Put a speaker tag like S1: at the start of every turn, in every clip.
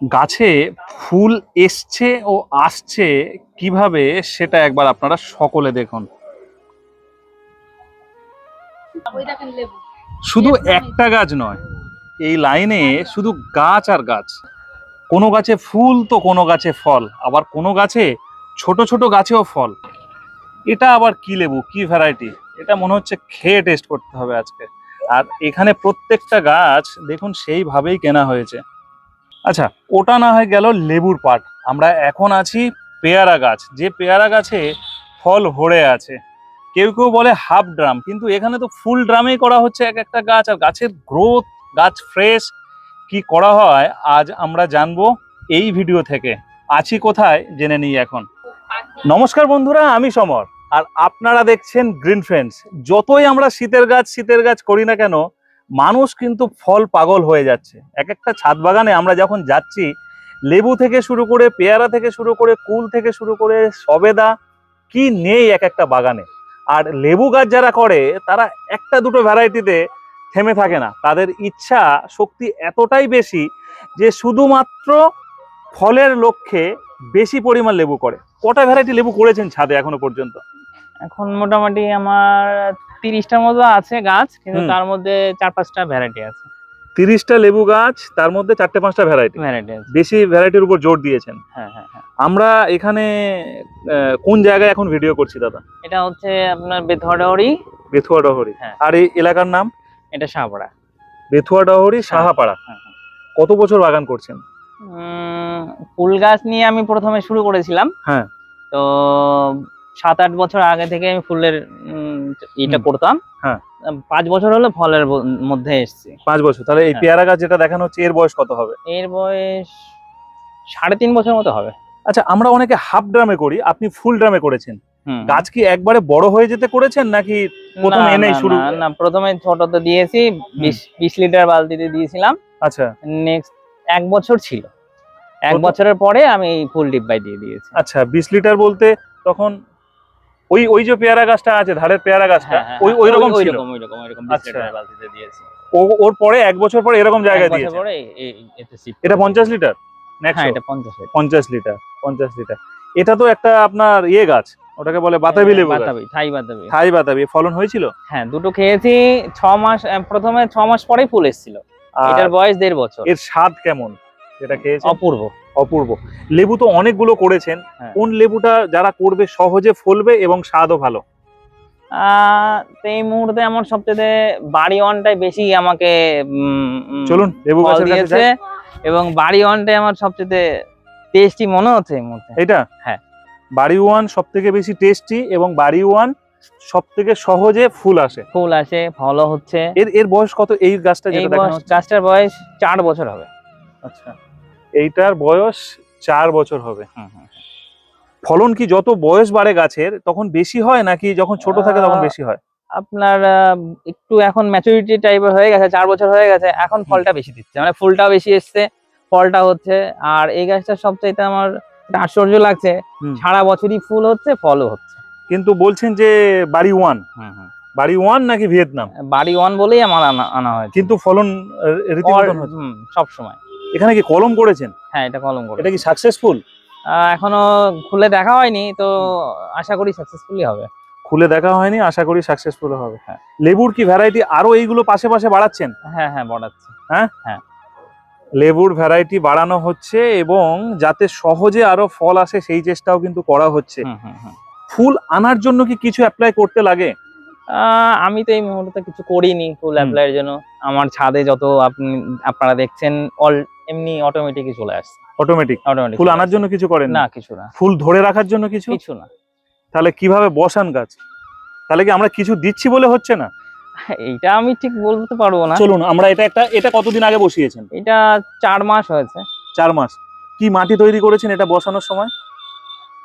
S1: গাছে ফুল এসছে ও আসছে কীভাবে সেটা একবার আপনারা সকলে দেখুন। শুধু একটা গাছ নয় এই লাইনে শুধু গাছ আর গাছ। কোনো গাছে ফুল তো কোনো গাছে ফল আবার কোনো গাছে ছোট ছোট গাছেও ফল। এটা আবার কি লেবু কি ভ্যারাইটি এটা মনে হচ্ছে খেয়ে টেস্ট করতে হবে আজকে। আর এখানে প্রত্যেকটা গাছ দেখুন সেইভাবেই কেনা হয়েছে। আচ্ছা ওটা না হয় গেল লেবুর পাট। আমরা এখন আছি পেয়ারা গাছ। যে পেয়ারা গাছে ফল ভরে আছে, কেউ কেউ বলে হাফ ড্রাম, কিন্তু এখানে তো ফুল ড্রামেই করা হচ্ছে এক একটা গাছ। আর গাছের গ্রোথ গাছ ফ্রেশ কি করা হয়, আজ আমরা জানব এই ভিডিও থেকে। আছি কোথায় জেনে নিই এখন। নমস্কার বন্ধুরা, আমি সমর। আর আপনারা দেখছেন গ্রিন ফ্রেন্ডস যতই আমরা শীতের গাছ শীতের গাছ করি না কেন মানুষ কিন্তু ফল পাগল হয়ে যাচ্ছে। এক একটা ছাদ বাগানে আমরা যখন যাচ্ছি, লেবু থেকে শুরু করে পেয়ারা থেকে শুরু করে কুল থেকে শুরু করে সবেদা, কি নেই এক একটা বাগানে? আর লেবু গাছ যারা করে, তারা একটা দুটো ভ্যারাইটিতে থেমে থাকে না। তাদের ইচ্ছা, শক্তি এতটাই বেশি যে শুধুমাত্র ফলের লক্ষ্যে বেশি পরিমাণ লেবু করে। কটা ভ্যারাইটি লেবু করেছেন ছাদে এখনও পর্যন্ত?
S2: এখন মোটামুটি আমার তিরিশটার মতো আছে গাছ কিন্তু তার মধ্যে চার পাঁচটা ভ্যারাইটি আছে।
S1: তিরিশটা লেবু গাছ তার মধ্যে চারটে পাঁচটা ভ্যারাইটি
S2: ভ্যারাইটি
S1: বেশি ভ্যারাইটির উপর জোর দিয়েছেন।
S2: হ্যাঁ হ্যাঁ হ্যাঁ।
S1: আমরা এখানে কোন জায়গায় এখন ভিডিও করছি দাদা?
S2: এটা হচ্ছে আপনার বেথুয়াডাহরি
S1: বেথুয়া ডহরি।
S2: হ্যাঁ।
S1: আর এই এলাকার নাম?
S2: এটা শাহপাড়া।
S1: বেথুয়া ডহরি সাহাপাড়া
S2: হ্যাঁ।
S1: কত বছর বাগান করছেন?
S2: ফুল গাছ নিয়ে আমি প্রথমে শুরু করেছিলাম।
S1: হ্যাঁ।
S2: তো সাত আট বছর আগে থেকে আমি ফুলের এটা। করতাম।
S1: হ্যাঁ।
S2: পাঁচ বছর হলো ফলের মধ্যে এসছি।
S1: পাঁচ বছর। তাহলে এই
S2: হ্যাঁ।
S1: পেয়ারা গাছ যেটা দেখানো হচ্ছে এর বয়স কত হবে?
S2: এর বয়স সাড়ে তিন বছর মতো হবে।
S1: আচ্ছা আমরা অনেকে হাফ ড্রামে করি আপনি ফুল ড্রামে করেছেন। গাছ কি একবারে বড় হয়ে যেতে করেছেন নাকি প্রথম এনেই শুরু?
S2: না, না প্রথমে ছোটতে দিয়েছি বিশ বিশ লিটার বালতিতে দিয়েছিলাম।
S1: আচ্ছা।
S2: নেক্সট এক বছর ছিল। এক বছরের পরে আমি ফুল ডিব্বাই দিয়ে দিয়েছি।
S1: আচ্ছা বিশ লিটার বলতে তখন ওই ওই যে পেয়ারা গাছটা আছে ধারের পেয়ারা গাছটা
S2: হ্যাঁ, হ্যাঁ,
S1: ওই ওই রকম ছিল
S2: ওই রকম ওই রকম। বালতিতে দিয়েছি।
S1: ওর পরে এক বছর পরে এরকম
S2: বছর
S1: দিয়েছে? এটা
S2: করেছি।
S1: পঞ্চাশ লিটার?
S2: হ্যাঁ এটা পঞ্চাশ লিটার।
S1: পঞ্চাশ লিটার পঞ্চাশ লিটার। এটা তো একটা আপনার ইয়ে গাছ ওটাকে বলে বাতাবি লেবু
S2: বাতাবি থাই বাতাবি।
S1: থাই বাতাবি ফলন হয়েছিল?
S2: হ্যাঁ দুটো খেয়েছি ছ মাস প্রথমে ছ মাস পরেই ফুল এসেছিল। এটার বয়স দেড় বছর।
S1: এর স্বাদ কেমন? এটা খেয়েছে
S2: অপূর্ব।
S1: অপূর্ব। লেবু তো অনেকগুলো করেছেন।
S2: হ্যাঁ।
S1: কোন লেবুটা যারা করবে সহজে ফলবে এবং স্বাদও ভালো?
S2: তো এই মুহূর্তে আমার সবচেয়ে বাড়ি ওয়ানটাই বেশি আমাকে
S1: চলুন লেবু গাছের কাছে
S2: এবং বাড়ি ওয়ানটাই আমার সবচেয়ে টেস্টি মনে হচ্ছে এই মুহূর্তে।
S1: এটা
S2: হ্যাঁ।
S1: বাড়ি ওয়ান সব থেকে বেশি টেস্টি এবং বাড়ি ওয়ান সব থেকে সহজে ফুল আসে।
S2: ফুল আসে ফলও হচ্ছে।
S1: এর এর বয়স কত এই গাছটা যেটা দেখানো হচ্ছে?
S2: গাছটার বয়স চার বছর হবে।
S1: আচ্ছা। এইটার বয়স চার বছর হবে। ফলন কি যত বয়স বাড়ে গাছের তখন বেশি হয় নাকি যখন ছোট থাকে তখন বেশি হয়?
S2: আপনার একটু এখন ম্যাচুরিটি টাইপের হয়ে গেছে চার বছর হয়ে গেছে এখন ফলটা বেশি দিচ্ছে। মানে ফুলটা বেশি এসছে ফলটা হচ্ছে। আর এই গাছটা সবচাইতে আমার আশ্চর্য লাগছে সারা বছরই ফুল হচ্ছে ফলও হচ্ছে।
S1: কিন্তু বলছেন যে বাড়ি ওয়ান। বাড়ি ওয়ান নাকি ভিয়েতনাম?
S2: বাড়ি ওয়ান বলেই আমার আনা হয়
S1: কিন্তু ফলন
S2: সব সময়
S1: এখানে কি কলম করেছেন?
S2: হ্যাঁ এটা কলম করে
S1: এটা কি সাকসেসফুল
S2: এখনও খুলে দেখা হয়নি তো আশা করি সাকসেসফুলি হবে।
S1: খুলে দেখা হয়নি আশা করি সাকসেসফুল হবে।
S2: হ্যাঁ।
S1: লেবুর কি ভ্যারাইটি আরও এইগুলো পাশে পাশে বাড়াচ্ছেন?
S2: হ্যাঁ হ্যাঁ বাড়াচ্ছি। হ্যাঁ? হ্যাঁ।
S1: লেবুর ভ্যারাইটি বাড়ানো হচ্ছে এবং যাতে সহজে আরও ফল আসে সেই চেষ্টাও কিন্তু করা হচ্ছে। ফুল আনার জন্য কি কিছু অ্যাপ্লাই করতে লাগে?
S2: আমি তো এই মুহূর্তে কিছু করিনি ফুল। অ্যাপ্লাইয়ের জন্য। আমার ছাদে যত আপনি আপনারা দেখছেন অল এমনি অটোমেটিকই চলে আসছে।
S1: অটোমেটিক
S2: অটোমেটিক
S1: ফুল আনার জন্য কিছু করেন
S2: না
S1: না
S2: কিছু না।
S1: ফুল ধরে রাখার জন্য কিছু?
S2: কিছু না।
S1: তাহলে কীভাবে বসান গাছ? তাহলে কি আমরা কিছু দিচ্ছি বলে হচ্ছে না?
S2: এইটা আমি ঠিক বলতে পারব না।
S1: চলুন আমরা এটা একটা এটা কতদিন আগে বসিয়েছেন?
S2: এটা চার মাস হয়েছে।
S1: চার মাস। কি মাটি তৈরি করেছেন এটা বসানোর সময়?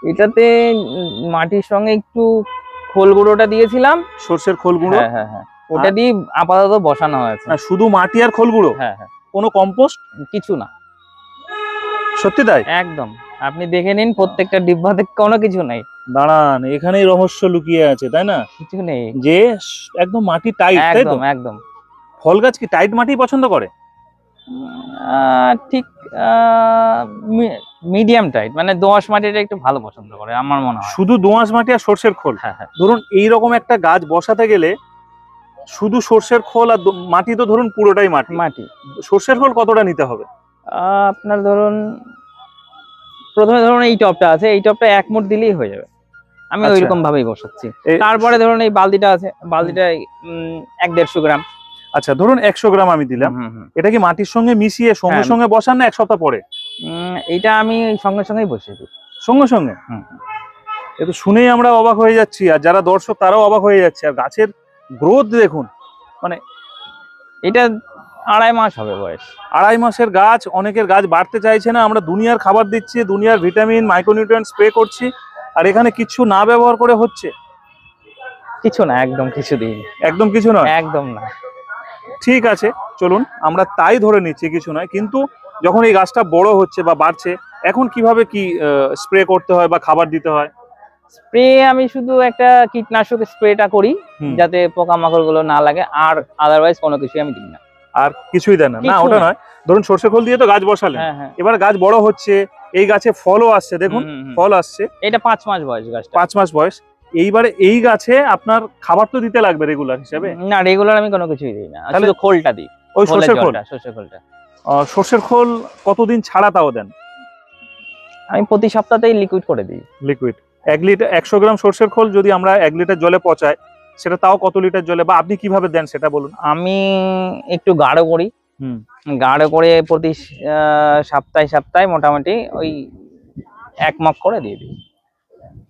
S2: এটাতে মাটির সঙ্গে একটু খোল গুঁড়োটা দিয়েছিলাম।
S1: সর্ষের খোল গুঁড়ো।
S2: হ্যাঁ হ্যাঁ হ্যাঁ। ওটা দিয়ে আপাতত বসানো হয়েছে।
S1: শুধু মাটি আর খোল গুঁড়ো?
S2: হ্যাঁ হ্যাঁ।
S1: কোনো কম্পোস্ট?
S2: কিছু না।
S1: সত্যি তাই?
S2: একদম। আপনি দেখে নিন প্রত্যেকটা ডিব্বাতে কোনো কিছু নেই।
S1: দাঁড়ান এখানেই রহস্য লুকিয়ে আছে তাই না?
S2: কিছু নেই।
S1: যে একদম মাটি টাইট
S2: একদম একদম।
S1: ফল গাছ কি টাইট মাটি পছন্দ করে?
S2: ঠিক মিডিয়াম টাইট মানে দোঁয়াশ মাটিটা একটু ভালো পছন্দ করে আমার মনে হয়।
S1: শুধু দোঁয়াশ মাটি আর সর্ষের খোল?
S2: হ্যাঁ হ্যাঁ।
S1: ধরুন এইরকম একটা গাছ বসাতে গেলে শুধু সর্ষের খোল আর মাটি তো ধরুন পুরোটাই মাটি।
S2: মাটি।
S1: সর্ষের খোল কতটা নিতে হবে?
S2: আপনার ধরুন প্রথমে ধরুন এই টপটা আছে এই টপটা এক মুঠ দিলেই হয়ে যাবে। আমি
S1: আচ্ছা।
S2: ওইরকম ভাবেই বসাচ্ছি তারপরে ধরুন এই বালতিটা আছে বালতিটা এক দেড়শো গ্রাম।
S1: আচ্ছা ধরুন একশো গ্রাম আমি দিলাম। এটা কি মাটির সঙ্গে মিশিয়ে সঙ্গে
S2: হ্যাঁ।
S1: সঙ্গে বসান না এক সপ্তাহ পরে?
S2: এইটা আমি সঙ্গে সঙ্গেই বসিয়ে দিই।
S1: সঙ্গে সঙ্গে?
S2: হুম।
S1: এ তো শুনেই আমরা অবাক হয়ে যাচ্ছি আর যারা দর্শক তারাও অবাক হয়ে যাচ্ছে। আর গাছের গ্রোথ দেখুন মানে
S2: এটা আড়াই মাস হবে বয়স।
S1: আড়াই মাসের গাছ অনেকের গাছ বাড়তে চাইছে না। আমরা দুনিয়ার খাবার দিচ্ছি দুনিয়ার ভিটামিন মাইক্রোনিউট্রিয়েন্ট স্প্রে করছি আর এখানে কিছু না ব্যবহার করে হচ্ছে?
S2: কিছু না একদম কিছু দিই
S1: একদম কিছু নয়?
S2: একদম না।
S1: ঠিক আছে চলুন আমরা তাই ধরে নিচ্ছি কিছু নয়। কিন্তু যখন এই গাছটা বড় হচ্ছে বা বাড়ছে এখন কীভাবে কি স্প্রে করতে হয় বা খাবার দিতে হয়?
S2: স্প্রে আমি শুধু একটা কীটনাশক স্প্রেটা করি। যাতে পোকামাকড়গুলো না লাগে আর আদারওয়াইজ কোনো কিছুই আমি দিই না।
S1: আর কিছুই দেন না। না ওটা নয়। ধরুন সর্ষে খোল দিয়ে তো গাছ বসালেন।
S2: হ্যাঁ হ্যাঁ।
S1: এবার গাছ বড় হচ্ছে এই গাছে ফলও আসছে দেখুন। ফল আসছে।
S2: এটা পাঁচ মাস বয়স গাছ
S1: পাঁচ মাস বয়স। এইবারে এই গাছে আপনার খাবার তো দিতে লাগবে রেগুলার হিসাবে?
S2: না রেগুলার আমি কোনো কিছুই দিই না।
S1: তাহলে-
S2: শুধু খোলটা দিই।
S1: ওই সর্ষের খোল?
S2: সর্ষের খোলটা।
S1: সর্ষের খোল কতদিন ছাড়া তাও দেন?
S2: আমি প্রতি সপ্তাহতেই লিকুইড করে দিই।
S1: লিকুইড এক লিটার একশো গ্রাম সর্ষের খোল যদি আমরা এক লিটার জলে পচাই সেটা তাও কত লিটার জলে? বা আপনি কীভাবে দেন সেটা বলুন।
S2: আমি একটু গাঢ় করি।
S1: হুম।
S2: গাঢ় করে প্রতি সপ্তাহে সপ্তাহে মোটামুটি ওই এক মগ করে দিয়ে দিই।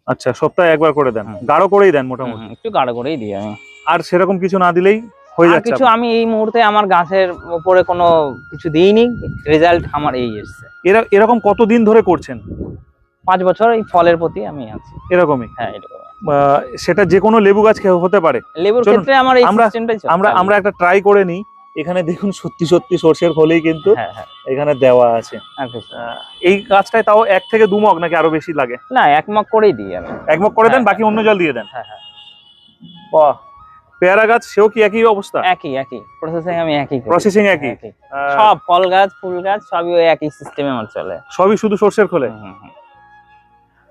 S1: আচ্ছা সপ্তাহে একবার করে দেন।
S2: হুম।
S1: গাঢ় করেই দেন মোটামুটি।
S2: একটু গাঢ় করেই দিই আমি।
S1: আর সেরকম কিছু না দিলেই হয়ে যাচ্ছে
S2: কিছু আমি এই মুহূর্তে আমার গাছের উপরে কোনো কিছু দিইনি রেজাল্ট আমার এই এসছে।
S1: এরা এরকম কতদিন ধরে করছেন?
S2: পাঁচ বছর এই ফলের প্রতি আমি আছি।
S1: এরকমই?
S2: হ্যাঁ এরকম
S1: সেটা যে কোনো লেবু গাছ হতে পারে।
S2: লেবুর ক্ষেত্রে আমার এই সিস্টেমটাই
S1: আমরা আমরা একটা ট্রাই করে নিই। এখানে দেখুন সত্যি সত্যি সর্ষের খোলেই কিন্তু
S2: হ্যাঁ হ্যাঁ।
S1: এখানে দেওয়া আছে। আহ, এই গাছটায় তাও এক থেকে দু মগ নাকি আরও বেশি লাগে?
S2: না এক মগ করেই দিই আমি।
S1: এক মগ করে দেন
S2: হ্যাঁ,
S1: বাকি অন্য জল দিয়ে দেন।
S2: হ্যাঁ হ্যাঁ।
S1: বাহ। পেয়ারা গাছ সেও কি একই অবস্থা?
S2: একই একই। প্রসেসিং আমি একই
S1: প্রসেসিং একই।
S2: সব ফল গাছ ফুল গাছ সবই ওই একই সিস্টেমে আমার চলে।
S1: সবই শুধু সর্ষের খোলে।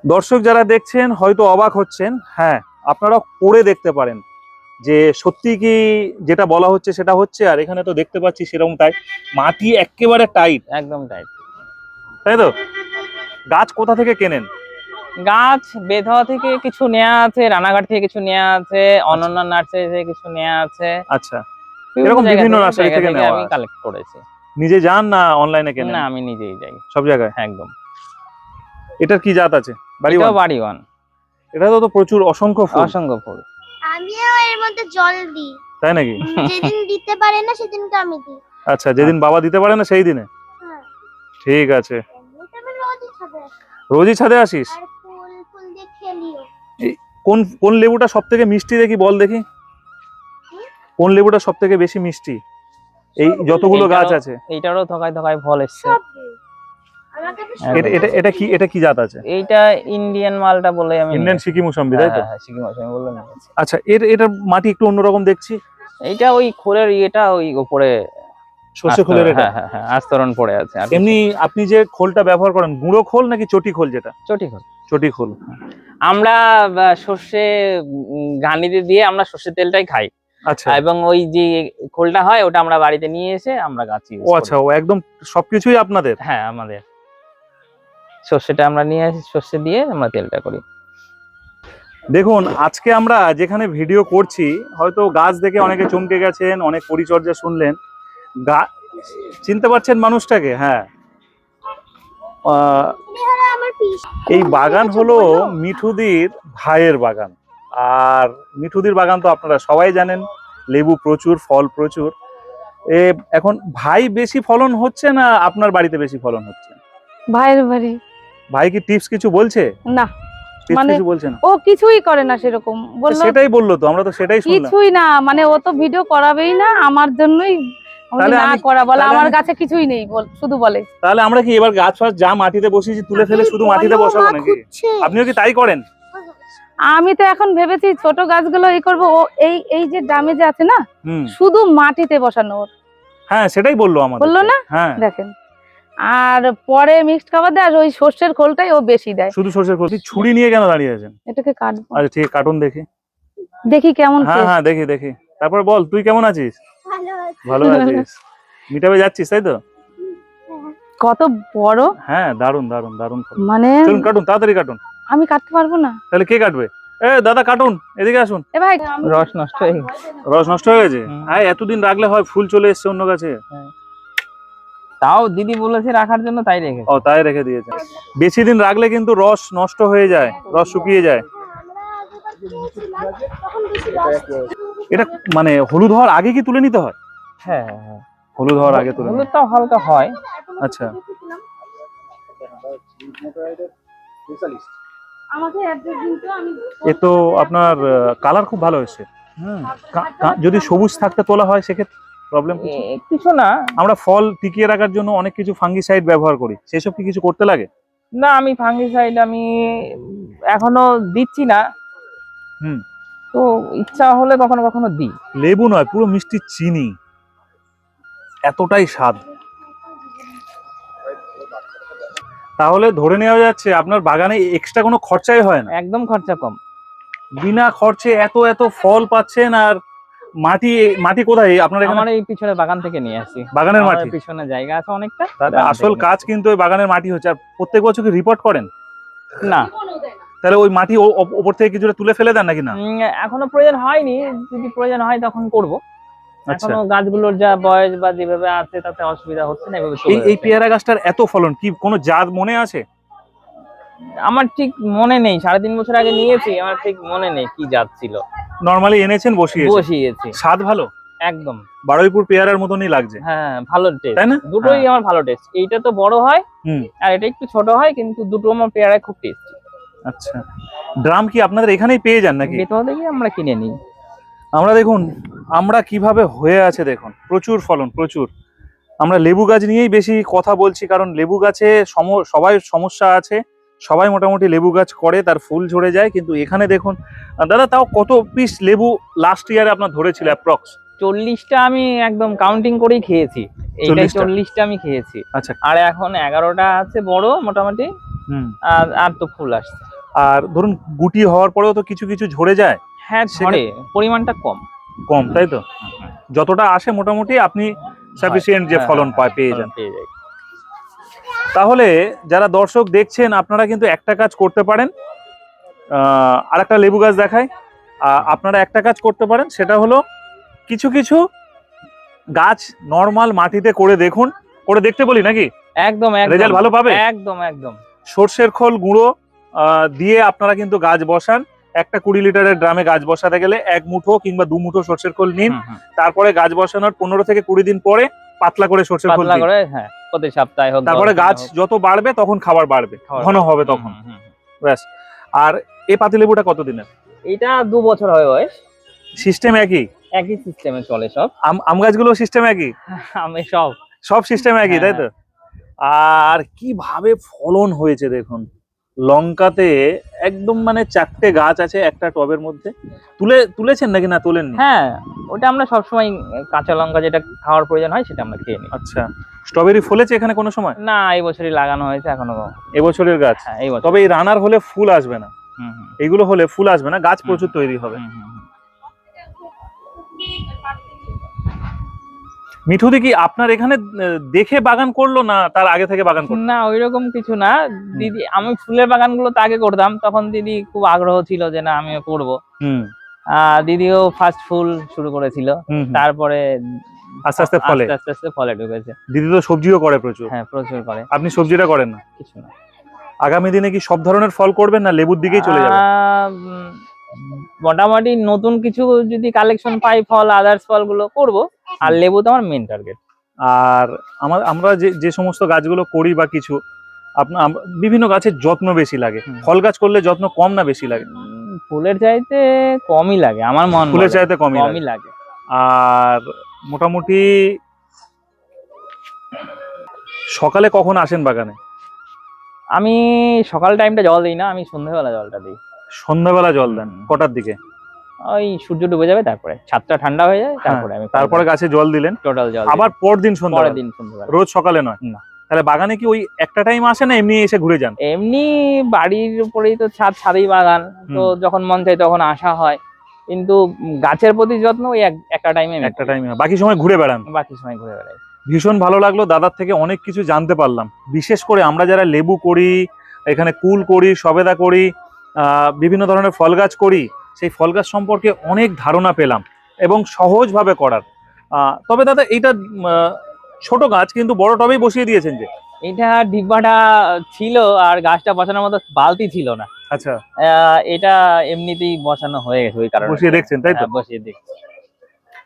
S1: দর্শক যারা দেখছেন হয়তো অবাক হচ্ছেন। হ্যাঁ আপনারা করে দেখতে পারেন। যে সত্যি কি যেটা বলা হচ্ছে সেটা হচ্ছে আর এখানে তো দেখতে পাচ্ছি সেরকম তাই। মাটি একেবারে টাইট
S2: একদম টাইট
S1: তাই তো? গাছ কোথা থেকে কেনেন?
S2: গাছ বেধা থেকে কিছু নেওয়া আছে রানাঘাট থেকে কিছু নেওয়া আছে অনন্য নার্সারি থেকে কিছু নেওয়া আছে।
S1: আচ্ছা। এরকম বিভিন্ন নার্সারি থেকে নেওয়া
S2: আমি কালেক্ট করেছি।
S1: নিজে যান না অনলাইনে কেনেন?
S2: না আমি নিজেই যাই।
S1: সব জায়গায়?
S2: একদম।
S1: এটার কি জাত আছে? বাড়ি
S2: ওয়ান?
S1: এটা তো তো প্রচুর অসংখ্য ফুল।
S2: অসংখ্য ফুল।
S3: আমিও এর মধ্যে জল দিই।
S1: তাই নাকি?
S3: যেদিন দিতে পারে না সেদিনকে আমি দিই।
S1: আচ্ছা যেদিন বাবা দিতে পারে না সেই দিনে?
S3: হ্যাঁ।
S1: ঠিক আছে।
S3: রোজই ছাদে
S1: আসিস?
S3: আর ফুল ফুল দিয়ে খেলিও।
S1: কোন কোন লেবুটা সব থেকে মিষ্টি দেখি বল দেখি। কোন লেবুটা সব থেকে বেশি মিষ্টি? এই যতগুলো গাছ আছে।
S2: এইটারও থকায় থকায় ফল এসছে।
S1: এটা এটা এটা কি এটা কি জাত আছে?
S2: এইটা ইন্ডিয়ান মালটা বলে আমি
S1: ইন্ডিয়ান সিকি মুসাম্বি
S2: হ্যাঁ
S1: তাই তো?
S2: হ্যাঁ, হ্যাঁ সিকিম আমি
S1: আচ্ছা এর এটার মাটি একটু অন্যরকম দেখছি।
S2: এইটা ওই খোলের ইয়েটা ওই উপরে
S1: সর্ষে খোলের এটা?
S2: হ্যাঁ হ্যাঁ হ্যাঁ আস্তরণ পড়ে আছে।
S1: এমনি আপনি যে খোলটা ব্যবহার করেন গুঁড়ো খোল নাকি চটি খোল যেটা?
S2: চটি খোল।
S1: চটি খোল।
S2: আমরা সর্ষে গানিতে দিয়ে আমরা সর্ষের তেলটাই খাই।
S1: আচ্ছা।
S2: এবং ওই যে খোলটা হয় ওটা আমরা বাড়িতে নিয়ে এসে আমরা গাছি
S1: ও আচ্ছা ও একদম সবকিছুই আপনাদের?
S2: হ্যাঁ আমাদের। সর্ষেটা আমরা নিয়ে আসি সর্ষে দিয়ে আমরা তেলটা করি।
S1: দেখুন আজকে আমরা যেখানে ভিডিও করছি হয়তো গাছ দেখে অনেকে চমকে গেছেন অনেক পরিচর্যা শুনলেন। গা চিনতে পারছেন মানুষটাকে? হ্যাঁ। এই বাগান হলো মিঠুদির ভাইয়ের বাগান। আর মিঠুদির বাগান তো আপনারা সবাই জানেন লেবু প্রচুর ফল প্রচুর। এ এখন ভাই বেশি ফলন হচ্ছে না আপনার বাড়িতে বেশি ফলন হচ্ছে?
S4: ভাইয়ের বাড়ি।
S1: ভাই কি টিপস কিছু বলছে?
S4: না মানে-
S1: কিছু বলছে না?
S4: ও কিছুই করে না সেরকম। বলল
S1: সেটাই বলল তো আমরা তো সেটাই শুনলাম।
S4: কিছুই না মানে ও তো ভিডিও করাবেই না আমার জন্যই আমি না করা বলে আমার কাছে কিছুই নেই শুধু বলে।
S1: তাহলে আমরা কি এবার গাছ ফাছ যা মাটিতে বসিয়েছি তুলে ফেলে শুধু মাটিতে বসাবো নাকি? আপনিও কি তাই করেন?
S4: আমি তো এখন ভেবেছি ছোট গাছগুলো এই করব ও এই এই যে ডামে যে আছে না
S1: হুম।
S4: শুধু মাটিতে বসানো ওর।
S1: হ্যাঁ সেটাই বলল আমার
S4: বলল না?
S1: হ্যাঁ।
S4: দেখেন। আর পরে মিক্সড খাবার দেয় আর ওই সর্ষের খোলটাই ও বেশি দেয়।
S1: শুধু সর্ষের খোল। ছুরি নিয়ে কেন দাঁড়িয়ে আছেন?
S4: এটাকে কাটবো।
S1: আচ্ছা ঠিক আছে কার্টুন দেখি।
S4: দেখি কেমন
S1: হ্যাঁ। হ্যাঁ দেখি দেখি। তারপর বল তুই কেমন আছিস?
S3: ভালো আছে।
S1: ভালো আছিস। মিটাবে যাচ্ছিস তাই তো?
S3: হ্যাঁ।
S4: কত বড়।
S1: হ্যাঁ দারুণ দারুণ দারুণ
S4: মানে
S1: চলুন কাটুন তাড়াতাড়ি কাটুন।
S4: আমি কাটতে পারব না?
S1: তাহলে কে কাটবে? এ দাদা কাটুন এদিকে আসুন।
S4: এ ভাই
S2: রস নষ্ট হয়ে গেছে।
S1: রস নষ্ট হয়ে গেছে। আয় এতদিন রাখলে হয় ফুল চলে এসছে অন্য গাছে।
S2: তাও দিদি বলেছে রাখার জন্য তাই রেখে
S1: ও তাই রেখে দিয়েছে। বেশি দিন রাখলে কিন্তু রস নষ্ট হয়ে যায় রস শুকিয়ে যায়।
S3: হ্যাঁ।
S1: এটা মানে হলুদ হওয়ার আগে কি তুলে নিতে হয়?
S2: হ্যাঁ হ্যাঁ
S1: হলুদ হওয়ার আগে তুলে নিতে
S2: হলুদটাও হালকা হয়।
S1: আচ্ছা। এ তো আপনার কালার খুব ভালো কা- যদি সবুজ থাকতে তোলা হয় সেক্ষেত্রে প্রবলেম
S2: কিছু? না।
S1: আমরা ফল টিকিয়ে রাখার জন্য অনেক কিছু ফাঙ্গিসাইড ব্যবহার করি। সেসব কি কিছু করতে লাগে?
S2: না আমি ফাঙ্গিসাইড আমি এখনও দিচ্ছি না।
S1: হুম।
S2: তো ইচ্ছা হলে কখনো কখনো দিই।
S1: লেবু নয় পুরো মিষ্টি চিনি। এতটাই স্বাদ। তাহলে ধরে নেওয়া যাচ্ছে আপনার বাগানে এক্সট্রা কোনো খরচাই হয় না।
S2: একদম খরচা কম।
S1: বিনা খরচে এত এত ফল পাচ্ছেন আর মাটি মাটি কোথায়? আপনার এখানে?
S2: আমার এই পিছনে বাগান থেকে নিয়ে আসি।
S1: বাগানের মাটি?
S2: পিছনে জায়গা আছে অনেকটা।
S1: তাহলে আসল কাজ কিন্তু ওই বাগানের মাটি হচ্ছে। আর প্রত্যেক বছর কি রিপোর্ট করেন?
S2: না।
S1: তাহলে ওই মাটি ওপর থেকে কিছুটা তুলে ফেলে দেন নাকি না?
S2: এখনও প্রয়োজন হয়নি। যদি প্রয়োজন হয় তখন করব।
S1: আচ্ছা।
S2: এখনও গাছগুলোর যা বয়স বা যেভাবে আছে তাতে অসুবিধা হচ্ছে না
S1: এই পেয়ারা গাছটার এত ফলন কি কোনো জাত মনে আছে?
S2: আমার ঠিক মনে নেই সাড়ে তিন বছর আগে নিয়েছি আমার ঠিক মনে নেই কি জাত ছিল
S1: নর্মালি এনেছেন বসিয়ে
S2: বসিয়েছি।
S1: স্বাদ ভালো?
S2: একদম।
S1: বারুইপুর পেয়ারার মতনই লাগছে।
S2: হ্যাঁ ভালো টেস্ট
S1: তাই না?
S2: দুটোই
S1: হ্যাঁ।
S2: আমার ভালো টেস্ট এইটা তো বড় হয় আর এটা একটু ছোট হয় কিন্তু দুটো আমার পেয়ারায় খুব টেস্টি
S1: আচ্ছা। ড্রাম কি আপনাদের এখানেই পেয়ে যান নাকি?
S2: বেতন থেকে আমরা কিনে নিই।
S1: আমরা দেখুন আমরা কীভাবে হয়ে আছে দেখুন প্রচুর ফলন প্রচুর। আমরা লেবু গাছ নিয়েই বেশি কথা বলছি কারণ লেবু গাছে সবাই সমস্যা আছে। সবাই মোটামুটি লেবু গাছ করে তার ফুল ঝরে যায় কিন্তু এখানে দেখুন দাদা তাও কত পিস লেবু লাস্ট ইয়ারে আপনার ধরেছিল অ্যাপ্রক্স
S2: চল্লিশটা আমি একদম কাউন্টিং করেই খেয়েছি। এইটাই চল্লিশটা? আমি খেয়েছি।
S1: আচ্ছা।
S2: আর এখন এগারোটা আছে বড় মোটামুটি।
S1: হুম।
S2: আর আর তো ফুল আসছে।
S1: আর ধরুন গুটি হওয়ার পরেও তো কিছু কিছু ঝরে যায়
S2: হ্যাঁ ঝরে। পরিমাণটা কম।
S1: কম তাই তো? যতটা আসে মোটামুটি আপনি সাফিসিয়েন্ট যে
S2: হ্যাঁ,
S1: ফলন
S2: হ্যাঁ,
S1: পায় পেয়ে যান।
S2: পেয়ে যাই।
S1: তাহলে যারা দর্শক দেখছেন আপনারা কিন্তু একটা কাজ করতে পারেন। আর একটা লেবু গাছ দেখায় আহ, আপনারা একটা কাজ করতে পারেন সেটা হলো কিছু কিছু গাছ নর্মাল মাটিতে করে দেখুন। করে দেখতে বলি নাকি?
S2: একদম একদম।
S1: রেজাল্ট ভালো পাবে?
S2: একদম একদম।
S1: সর্ষের খোল গুঁড়ো আহ, দিয়ে আপনারা কিন্তু গাছ বসান। একটা কুড়ি লিটারের ড্রামে গাছ বসাতে গেলে এক মুঠো কিংবা দু মুঠো সর্ষের খোল নিন। তারপরে গাছ বসানোর পনেরো থেকে কুড়ি দিন পরে পাতলা করে সর্ষের খোল
S2: পাতলা করে হ্যাঁ প্রতি সপ্তাহে হোক
S1: তারপরে গাছ যত বাড়বে তখন খাবার বাড়বে। ঘন হবে তখন। ব্যাস। আর এই পাতিলেবুটা কতদিনের?
S2: এটা দু বছর হয় বয়স।
S1: সিস্টেম একই?
S2: একই সিস্টেমে চলে সব।
S1: আম আম গাছগুলো সিস্টেম একই?
S2: আমি সব।
S1: সব সিস্টেম একই তাই তো? আর কীভাবে ফলন হয়েছে দেখুন। লঙ্কাতে একদম মানে চারটে গাছ আছে একটা টবের মধ্যে। তুলে তুলেছেন নাকি না তোলেন
S2: হ্যাঁ ওটা আমরা সবসময় কাঁচা লঙ্কা যেটা খাওয়ার প্রয়োজন হয় সেটা আমরা খেয়ে নিই।
S1: আচ্ছা স্ট্রবেরি ফলেছে এখানে কোনো সময়?
S2: না এই বছরই লাগানো হয়েছে এখনও।
S1: এবছরের গাছ?
S2: হ্যাঁ এই
S1: তবে এই রানার হলে ফুল আসবে না। এইগুলো হলে ফুল আসবে না গাছ প্রচুর তৈরি হবে। মিঠুদি কি আপনার এখানে দেখে বাগান করল না তার আগে থেকে বাগান করল
S2: না ওইরকম কিছু না। দিদি আমি ফুলের বাগানগুলো তো আগে করতাম তখন দিদি খুব আগ্রহ ছিল যে না আমিও করব। দিদিও ফার্স্ট ফুল শুরু করেছিল। তারপরে
S1: আস্তে আস্তে ফলে?
S2: আস্তে আস্তে ফলে ঢুকেছে।
S1: দিদি তো সবজিও করে প্রচুর।
S2: হ্যাঁ প্রচুর করে।
S1: আপনি সবজিটা করেন না?
S2: কিছু না।
S1: আগামী দিনে কি সব ধরনের ফল করবেন না লেবুর দিকেই চলে যাবেন
S2: মোটামুটি নতুন কিছু যদি কালেকশন পাই ফল আদার্স ফলগুলো করব। আর লেবু তো আমার মেন টার্গেট
S1: আর আমার আমরা যে যে সমস্ত গাছগুলো করি বা কিছু আপনার বিভিন্ন গাছের যত্ন বেশি লাগে। ফল গাছ করলে যত্ন কম না বেশি লাগে?
S2: ফুলের চাইতে কমই লাগে আমার মন
S1: ফুলের চাইতে কমই
S2: কমই লাগে।
S1: আর মোটামুটি সকালে কখন আসেন বাগানে?
S2: আমি সকাল টাইমটা জল দিই না আমি সন্ধ্যাবেলা জলটা দিই।
S1: সন্ধ্যাবেলা জল দেন কটার দিকে?
S2: ওই সূর্য ডুবে যাবে তারপরে ছাদটা ঠান্ডা হয়ে যায় তারপরে আমি
S1: হ্যাঁ, তারপরে গাছে জল দিলেন।
S2: টোটাল জল
S1: আবার পরদিন সন্ধ্যা
S2: দিন সন্ধ্যেবেলা।
S1: রোজ সকালে নয়?
S2: না।
S1: তাহলে বাগানে কি ওই একটা টাইম আসে না এমনি এসে ঘুরে যান?
S2: এমনি বাড়ির উপরেই তো ছাদ ছাদেই বাগান। তো যখন মন চাই তখন আসা হয়। কিন্তু গাছের প্রতি যত্ন ওই একটা টাইমে
S1: একটা টাইম বাকি সময় ঘুরে বেড়ান।
S2: বাকি সময় ঘুরে বেড়াই।
S1: ভীষণ ভালো লাগল দাদার থেকে অনেক কিছু জানতে পারলাম। বিশেষ করে আমরা যারা লেবু করি এখানে কুল করি সবেদা করি বিভিন্ন ধরনের ফল গাছ করি সেই ফল গাছ সম্পর্কে অনেক ধারণা পেলাম এবং সহজভাবে করার। আহ, তবে দাদা এইটা আহ, ছোট গাছ কিন্তু বড় টবেই বসিয়ে দিয়েছেন যে?
S2: এটা ডিব্বাটা ছিল আর গাছটা বসানোর মতো বালতি ছিল না।
S1: আচ্ছা।
S2: আহ, এটা এমনিতেই বসানো হয়ে গেছে ওই কারণে।
S1: বসিয়ে দেখছেন তাই তো?
S2: হ্যাঁ, বসিয়ে দিই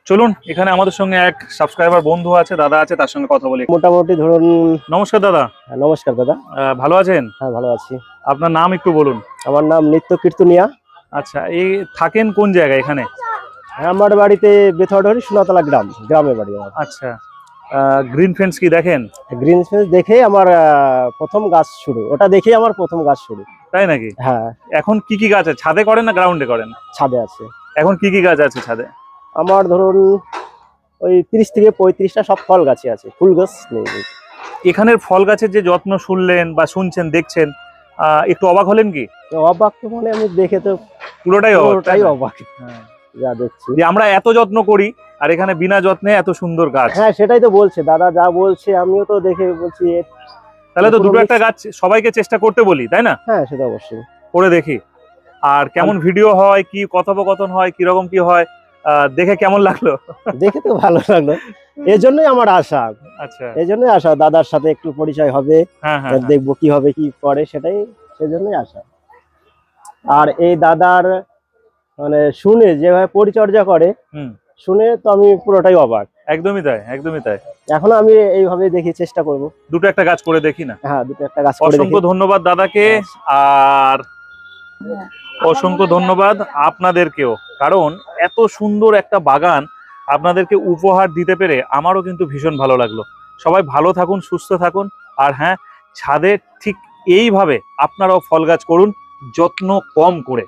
S1: চলুন এখানে আমাদের সঙ্গে এক সাবস্ক্রাইবার বন্ধু আছে দাদা আছে তার সঙ্গে কথা বলি।
S5: মোটামুটি ধরুন
S1: নমস্কার দাদা।
S5: হ্যাঁ, নমস্কার দাদা।
S1: আহ, ভালো আছেন?
S5: হ্যাঁ ভালো আছি।
S1: আপনার নাম একটু বলুন।
S5: আমার নাম নিত্য কীর্তনিয়া।
S1: আচ্ছা এই থাকেন কোন জায়গায় এখানে?
S5: আমার বাড়িতে বেথরডহরি সোনাতলা গ্রাম গ্রামে বাড়ি আমার।
S1: আচ্ছা গ্রিন ফেন্স কি দেখেন?
S5: গ্রিন স্পেস দেখে আমার প্রথম গাছ শুরু। ওটা দেখেই আমার প্রথম গাছ শুরু।
S1: তাই নাকি?
S5: হ্যাঁ।
S1: এখন কি কি গাছ আছে? ছাদে করেন না গ্রাউন্ডে করেন?
S5: ছাদে আছে।
S1: এখন কি কি গাছ আছে ছাদে?
S5: আমার ধরুন ওই তিরিশ থেকে পঁয়ত্রিশটা সব ফল গাছে আছে। ফুল গাছ নেই।
S1: এখানের ফল গাছের যে যত্ন শুনলেন বা শুনছেন দেখছেন একটু অবাক হলেন কি?
S5: অবাক তো মানে আমি দেখে তো
S1: পুরোটাই অবাক,
S5: পুরোটাই অবাক।
S1: হ্যাঁ।
S5: যা দেখছি।
S1: যে আমরা এত যত্ন করি আর এখানে বিনা যত্নে এত সুন্দর গাছ।
S5: হ্যাঁ সেটাই তো বলছে। দাদা যা বলছে আমিও তো দেখে বলছি
S1: তাহলে তো দুটো একটা গাছ সবাইকে চেষ্টা করতে বলি তাই না?
S5: হ্যাঁ সেটা অবশ্যই।
S1: করে দেখি। আর কেমন ভিডিও হয় কি কথোপকথন হয় কীরকম কি হয় দেখে কেমন লাগল?
S5: দেখে তো ভালো লাগল। এই জন্যই আমার আশা।
S1: আচ্ছা।
S5: এই জন্যই আশা দাদার সাথে একটু পরিচয় হবে
S1: হ্যাঁ হ্যাঁ হ্যাঁ।
S5: দেখব কি হবে কি করে সেটাই সেজন্যই আশা। আর এই দাদার মানে শুনে যেভাবে পরিচর্যা করে
S1: হুম।
S5: শুনে তো আমি পুরোটাই অবাক।
S1: একদমই তাই একদমই তাই।
S5: এখন আমি এইভাবে দেখি চেষ্টা করব।
S1: দুটো একটা গাছ করে দেখি না।
S5: হ্যাঁ দুটো একটা গাছ করে দেখি।
S1: অসংখ্য ধন্যবাদ দাদাকে আর অসংখ্য ধন্যবাদ আপনাদেরকেও। কারণ এত সুন্দর একটা বাগান আপনাদেরকে উপহার দিতে পেরে আমারও কিন্তু ভীষণ ভালো লাগল। সবাই ভালো থাকুন সুস্থ থাকুন। আর হ্যাঁ ছাদে ঠিক এইভাবে আপনারাও ফল গাছ করুন যত্ন কম করে।